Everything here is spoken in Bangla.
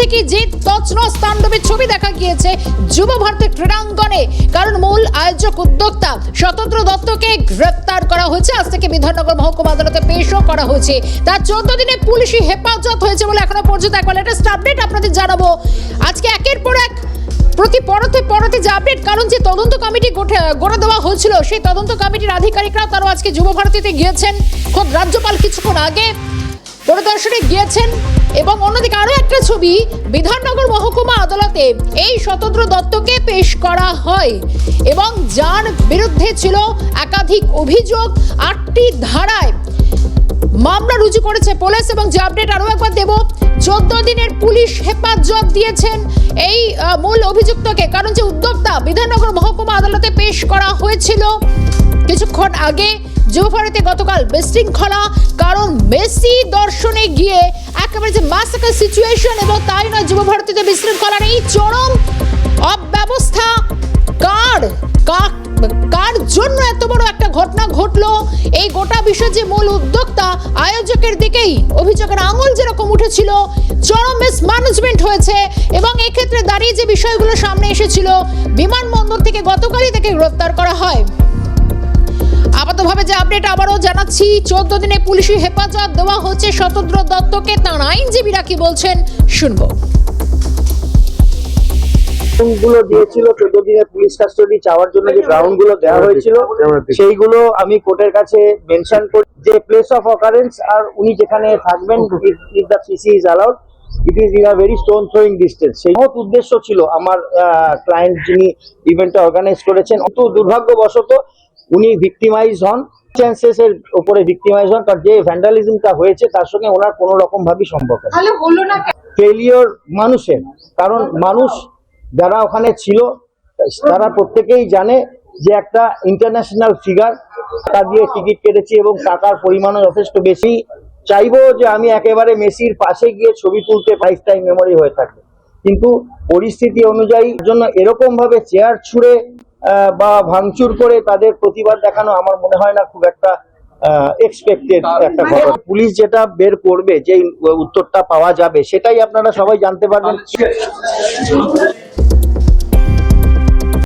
থেকে যে তছনছ তাণ্ডবের ছবি দেখা গিয়েছে। যুব ভারতের ক্রীড়াঙ্গনে। কারণ মূল আয়োজক উদ্যোক্তা স্বতন্ত্র দত্তকে গ্রেপ্তার করা হয়েছে। আজ থেকে বিধাননগর মহকুমা আদালতে পেশও করা হয়েছে। তার চোদ্দ দিনে পুলিশি হেফাজত হয়েছে বলে এখনও পর্যন্ত একবার লেটেস্ট আপডেট আপনাদের জানাব। আজকে একের পর এক প্রতি পরতে পরতে যে আপডেট কারণ যে তদন্ত কমিটি গড়ে দেওয়া হয়েছিল, সেই তদন্ত কমিটির আধিকারিকরা তারও আজকে যুব ভারতীতে গিয়েছেন। খোদ রাজ্যপাল কিছুক্ষণ আগে পরিদর্শনে গিয়েছেন এবং একটা ছবি বিধাননগর মহকুমা আদালতে এই স্বতন্ত্র দত্তকে পেশ করা হয় এবং যার বিরুদ্ধে ছিল একাধিক অভিযোগ আটটি ধারায়। মামলা রুজু করেছে পুলিশ এবং যে আপডেট আরও একবার দেব, চোদ্দ দিনের পুলিশ হেফাজত দিয়েছেন এই মূল অভিযুক্তকে। কারণ যে উদ্যোক্তা বিধাননগর মহকুমা আদালতে পেশ করা হয়েছিল কিছুক্ষণ আগে যুবভারতে গতকাল বিশৃঙ্খলা, কারণ মেসি দর্শনে গিয়ে একেবারে যে মাসাকার সিচুয়েশন এবং তাই নয় যুবভারতীতে বিশৃঙ্খলার এই চরম অব্যবস্থা। কার? কা- কার জন্য এত বড় একটা ঘটনা ঘটলো? এই গোটা বিষয় যে মূল উদ্যোক্তা আয়োজকের দিকেই অভিযোগের আঙুল যেরকম উঠেছিল, চরম মিসম্যানেজমেন্ট হয়েছে এবং এক্ষেত্রে দাঁড়িয়ে যে বিষয়গুলো সামনে এসেছিল, বিমানবন্দর থেকে গতকালই তাকে গ্রেফতার করা হয়। আপডেট আবারও জানাচ্ছি। চোদ্দ দিনে পুলিশি হেফাজত দেওয়া হচ্ছে স্বতন্ত্র দত্তকে। তাঁর আইনজীবীরা কি বলছেন শুনব। গুলো দিয়েছিল চোদ্দ দিনের পুলিশ কাস্টডি চাওয়ার জন্য যে গ্রাউন্ডগুলো দেওয়া হয়েছিল সেইগুলো আমি কোর্টের কাছে মেনশন করি। যে প্লেস অফ অকারেন্স আর উনি যেখানে থাকবেন if the CC is allowed it is in a very stone throwing distance সেই মহৎ উদ্দেশ্য ছিল আমার ক্লায়েন্ট যিনি ইভেন্টটা অর্গানাইজ করেছেন। কিন্তু দুর্ভাগ্যবশত উনি ভিক্টিমাইজ হন। চান্সেস এর উপরে ভিক্টিমাইজ হন কারণ যে ভ্যান্ডালিজমটা হয়েছে তার সঙ্গে ওনার কোনো রকম সম্পর্ক ফেলিওর মানুষের কারণ মানুষ যারা ওখানে ছিল তারা প্রত্যেকেই জানে যে একটা ইন্টারন্যাশনাল ফিগার টাকা দিয়ে টিকিট কেটেছি এবং টাকার পরিমাণও যথেষ্ট বেশি। চাইব যে আমি একেবারে মেসির পাশে গিয়ে ছবি তুলতে লাইফ টাইম মেমোরি হয়ে থাকবে কিন্তু পরিস্থিতি অনুযায়ী জন্য এরকম ভাবে চেয়ার ছুঁড়ে বা ভাঙচুর করে তাদের প্রতিবাদ দেখানো আমার মনে হয় না খুব একটা এক্সপেক্টেড একটা ঘটনা পুলিশ যেটা বের করবে যে উত্তরটা পাওয়া যাবে সেটাই আপনারা সবাই জানতে পারবেন।